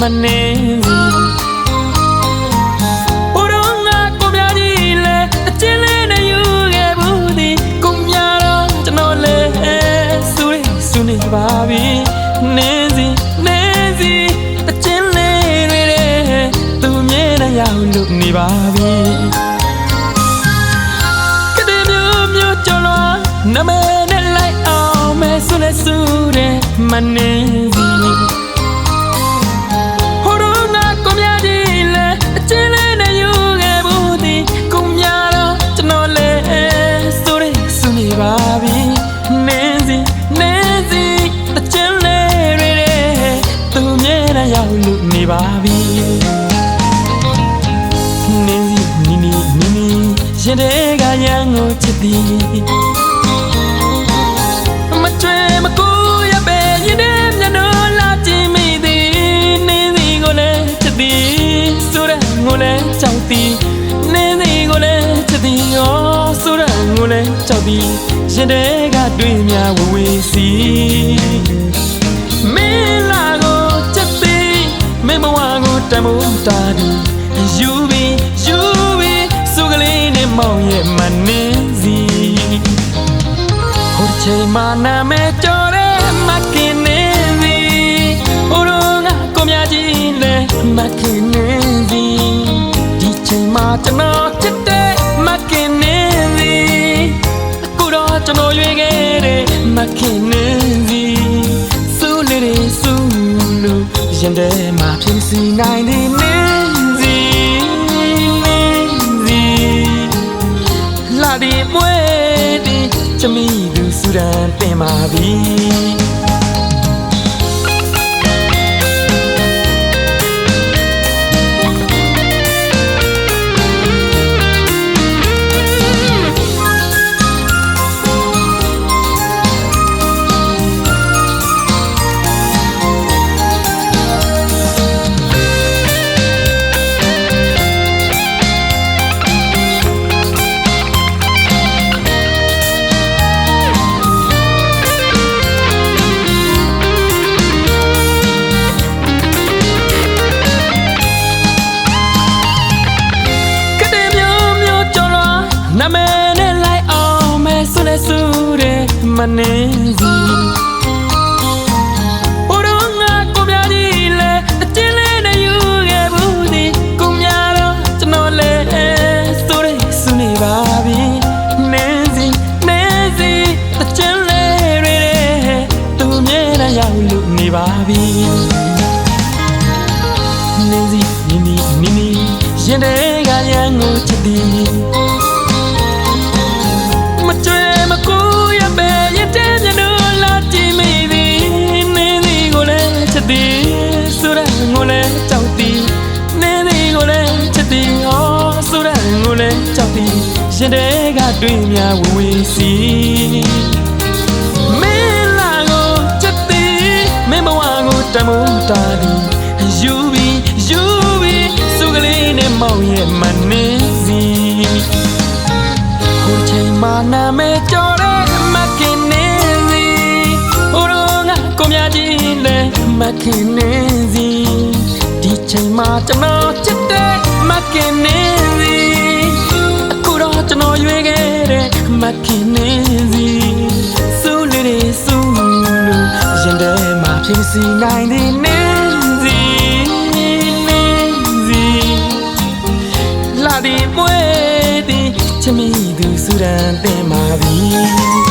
မနေစီဟိုတော့ငါကိုပြကြီးလဲအချင်းလေးနဲ့ယူခဲ့ဘူးဒီကိုမြတော့ကျွန်တော်လဲဆူရီဆူနေပါပြီနေစီနေစီအချင်းလေးတွေတဲ့သူမြဲတဲ့ရောက်လို့နေပါပြီကတဲ့မျိုးမျိုးကြော်လို့နမဲနဲ့လိုက်အောင်မဲဆုနဲ့ဆုတဲ့မနေ ရောက်လို့နေပါပြီနေစီနီနီနီနီရင်တဲ့ကရန်ကိုချစ်သည်မချွေမကူရပဲရင်တဲ့မျက်နှာလာကြည့်မိသည်နေစီကိုလည်းချစ်သည်ဆိုရငိုလည်းကြောက်သည်နေစီကိုလည်းချစ်သည်ဩဆိုရငိုလည်းကြောက်သည်ရင်တဲ့ကတွေ့မြဝဝေးစီ တမိုးတာဒီယူပြီးယူပြီးစုကလေးနဲ့မောင်ရဲ့မနေစီဟိုချိန်မှနာမဲကြော်တဲ့မကင်းနေစီဟိုတော့ငါကိုမြကြီးလဲမကင်းနေစီဒီချိန်မှကျွန်တော်ချစ်တဲ့ နိုင်တဲ့နေစီနေစီလာဒီပွဲဒီချမီသူစူရန်တင်ပါပြီ မနေစီဟိုတော့ငါကိုပြကြီးလဲအချင်းလေးနဲ့ယူခဲ့ဘူးဒီကိုများတော့ကျွန်တော်လဲဆိုရဲဆုနေပါပြီနေစီနေစီအချင်းလေးတွေတဲ့သူမြဲတဲ့ရောက်လို့နေပါပြီနေစီနီနီနီနီရင်တဲ့ကရန်ကိုချစ်သည် ရင်တဲ့ကတွေ့များဝဝေးစီမင်းလာကိုချက်သေးမင်းဘဝကိုတမိုးတာဒီယူပြီးယူပြီးစုကလေးနဲ့မောင်ရဲ့မနေစီဟိုချိန်မှနာမဲကြော်တဲ့မကင်းနေစီဟိုတော့ငါကိုမြကြီးလဲမကင်းနေစီဒီချိန်မှကျွန်တော်ချစ်တဲ့မကင်းနေစီအခုတော့ ကျွန်တော်ရွေးခဲ့တဲ့မကင်းနေစီစူးလေးတွေစူးလို့ရင်ထဲမှာဖြစ်စီနိုင်တဲ့နေစီနေစီလာဒီပွဲဒီချမီသူစူရန်တင်ပါပြီ